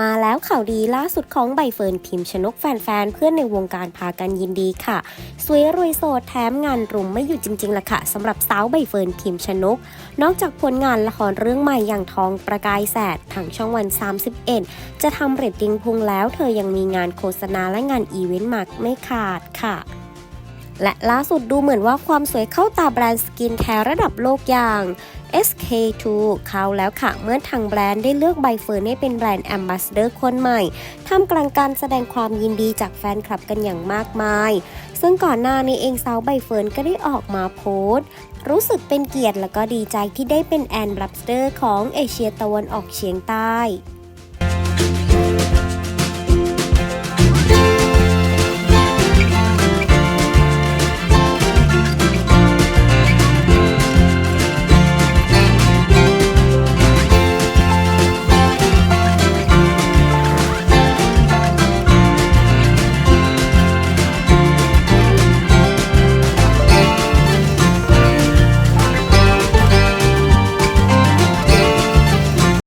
มาแล้วข่าวดีล่าสุดของใบเฟิร์นพิมพ์ชนกแฟนๆ เพื่อนในวงการพากันยินดีค่ะ สวยรวยโสดแถมงานรุมไม่หยุดจริงๆล่ะค่ะสำหรับสาวใบเฟิร์นพิมพ์ชนก นอกจากผลงานละครเรื่องใหม่อย่างทองประกายแสดทางช่องวัน 31 จะทำเรตติ้งพุ่งแล้วเธอยังมีงานโฆษณาและงานอีเวนต์มากไม่ขาดค่ะและล่าสุดดูเหมือนว่าความสวยเข้าตาแบรนด์สกินแคร์ระดับโลกอย่าง SK2 เข้าแล้วค่ะ เมื่อทางแบรนด์ได้เลือกใบเฟิร์นให้เป็นแบรนด์แอมบาสเดอร์คนใหม่ท่ามกลางการแสดงความยินดีจากแฟนคลับกันอย่างมากมาย ซึ่งก่อนหน้านี้เองสาวใบเฟิร์นก็ได้ออกมาโพสต์รู้สึกเป็นเกียรติและก็ดีใจที่ได้เป็นแอนบัสเดอร์ของเอเชียตะวันออกเฉียงใต้